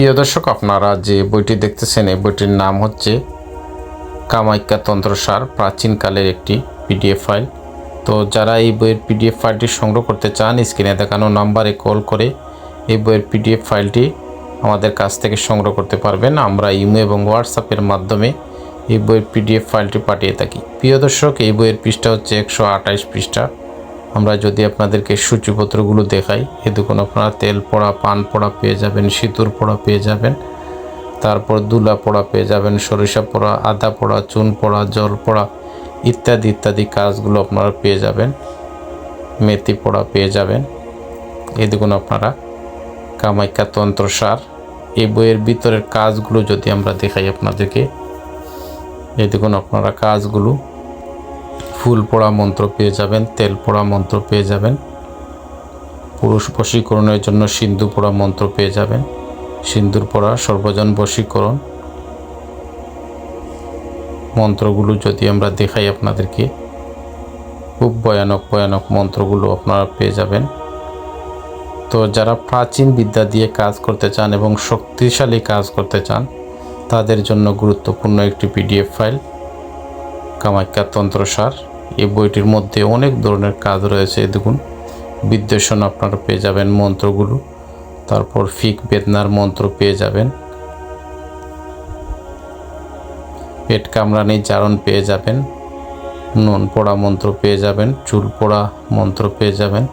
প্রিয় দর্শক, আপনারা যে বইটি দেখতেছেন, এই বইটির নাম হচ্ছে কামাখ্যা তন্ত্রসার প্রাচীনকালের একটি পিডিএফ ফাইল। তো যারা এই বইয়ের পিডিএফ ফাইলটি সংগ্রহ করতে চান, স্ক্রিনে দেখানো নাম্বারে কল করে এই বইয়ের পিডিএফ ফাইলটি আমাদের কাছ থেকে সংগ্রহ করতে পারবেন। আমরা ইমো এবং হোয়াটসঅ্যাপের মাধ্যমে এই বইয়ের পিডিএফ ফাইলটি পাঠিয়ে থাকি। প্রিয় দর্শক, এই বইয়ের পৃষ্ঠা হচ্ছে একশো আঠাইশ পৃষ্ঠা। আমরা যদি আপনাদেরকে সূচিপত্রগুলো দেখাই, এ দেখুন আপনারা তেল পোড়া, পান পোড়া পেয়ে যাবেন, সিঁদুর পোড়া পেয়ে যাবেন, তারপর দুলা পোড়া পেয়ে যাবেন, সরিষা পোড়া, আদা পোড়া, চুন পোড়া, জল পোড়া ইত্যাদি ইত্যাদি কাজগুলো আপনারা পেয়ে যাবেন, মেথি পোড়া পেয়ে যাবেন। এ দেখুন আপনারা কামাখ্যা তন্ত্রসার এই বইয়ের ভিতরের কাজগুলো যদি আমরা দেখাই আপনাদেরকে এই দেখুন আপনারা কাজগুলো ফুল পোড়া মন্ত্র পেয়ে যাবেন, তেল পোড়া মন্ত্র পেয়ে যাবেন। পুরুষ বশীকরণের জন্য সিন্ধু পোড়া মন্ত্র পেয়ে যাবেন। সিন্দুর পোড়া সর্বজন বশীকরণ। মন্ত্রগুলো যদি আমরা দেখাই আপনাদেরকে, খুব ভয়ানক ভয়ানক মন্ত্রগুলো আপনারা পেয়ে যাবেন। তো যারা প্রাচীন বিদ্যা দিয়ে কাজ করতে চান এবং শক্তিশালী কাজ করতে চান, তাদের জন্য গুরুত্বপূর্ণ একটি পিডিএফ ফাইল, কামাখ্যা তন্ত্রসার। এই বইটির মধ্যে অনেক ধরনের কাজ রয়েছে, দেখুন। বিদ্বেষণ আপনারা পেয়ে যাবেন মন্ত্রগুলো। তারপর ফিক বেদনার মন্ত্র পেয়ে যাবেন। পেট কামড়ানি জারণ পেয়ে যাবেন। নুন পোড়া মন্ত্র পেয়ে যাবেন। চুল পোড়া মন্ত্র পেয়ে যাবেন।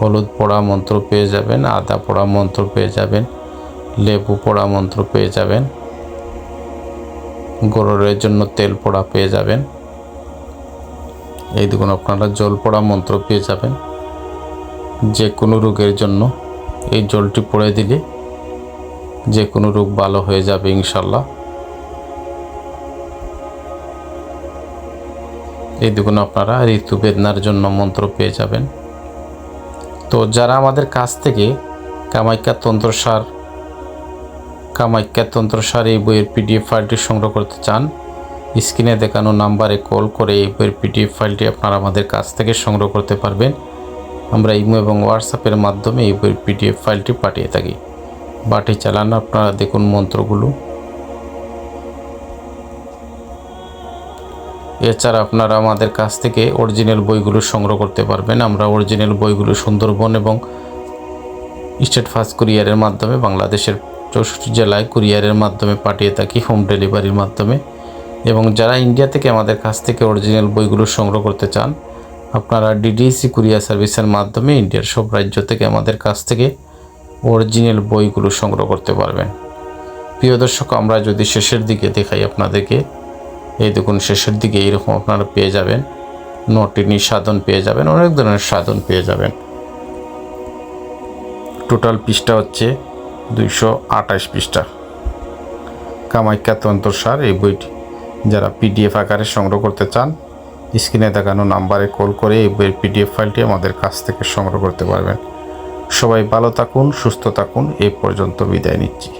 হলুদ পোড়া মন্ত্র পেয়ে যাবেন। আদা পোড়া মন্ত্র পেয়ে যাবেন। লেবু পোড়া মন্ত্র পেয়ে যাবেন। গরুরের জন্য তেল পোড়া পেয়ে যাবেন। এই দেখুন, আপনারা জল পড়া মন্ত্র পেয়ে যাবেন। যে কোনো রোগের জন্য এই জলটি পড়ে দিলে যে কোনো রোগ ভালো হয়ে যাবে ইনশাল্লাহ এই দেখুন, আপনারা ঋতুবেদনার জন্য মন্ত্র পেয়ে যাবেন। তো যারা আমাদের কাছ থেকে কামাখ্যা তন্ত্রসার কামাখ্যা তন্ত্রসার এই বইয়ের পিডিএফ ফাইলটি সংগ্রহ করতে চান স্ক্রিনে দেখানো নাম্বারে কল করে এই বইয়ের পিডিএফ ফাইলটি আপনারা আমাদের কাছ থেকে সংগ্রহ করতে পারবেন। আমরা ইমো এবং হোয়াটসঅ্যাপের মাধ্যমে এই বইয়ের পিডিএফ ফাইলটি পাঠিয়ে থাকি। বাটি চালান, আপনারা দেখুন মন্ত্রগুলো। এছাড়া আপনারা আমাদের কাছ থেকে অরিজিনাল বইগুলো সংগ্রহ করতে পারবেন। আমরা অরিজিনাল বইগুলো সুন্দরবন এবং স্টেট ফাস্ট কুরিয়ারের মাধ্যমে, বাংলাদেশের চৌষট্টি জেলায় কুরিয়ারের মাধ্যমে পাঠিয়ে থাকি, হোম ডেলিভারির মাধ্যমে। এবং যারা ইন্ডিয়া থেকে আমাদের কাছ থেকে অরিজিনাল বইগুলো সংগ্রহ করতে চান, আপনারা ডিডিসি কুরিয়ার সার্ভিসের মাধ্যমে ইন্ডিয়ার সব রাজ্য থেকে আমাদের কাছ থেকে অরিজিনাল বইগুলো সংগ্রহ করতে পারবেন। প্রিয় দর্শক, আমরা যদি শেষের দিকে দেখাই আপনাদেরকে, এই দেখুন শেষের দিকে এইরকম আপনারা পেয়ে যাবেন। নটিনি সাধন পেয়ে যাবেন, অনেক ধরনের সাধন পেয়ে যাবেন। টোটাল পৃষ্ঠা হচ্ছে দুইশো আঠাশ পৃষ্ঠা। কামাখ্যা তন্ত্রসার এই বইটি। যারা পিডিএফ আকারে সংগ্রহ করতে চান, স্ক্রিনে দেখানো নাম্বারে কল করে এই বইয়ের পিডিএফ ফাইলটি আমাদের কাছ থেকে সংগ্রহ করতে পারবেন। সবাই ভালো থাকুন, সুস্থ থাকুন এই পর্যন্ত বিদায় নিচ্ছি।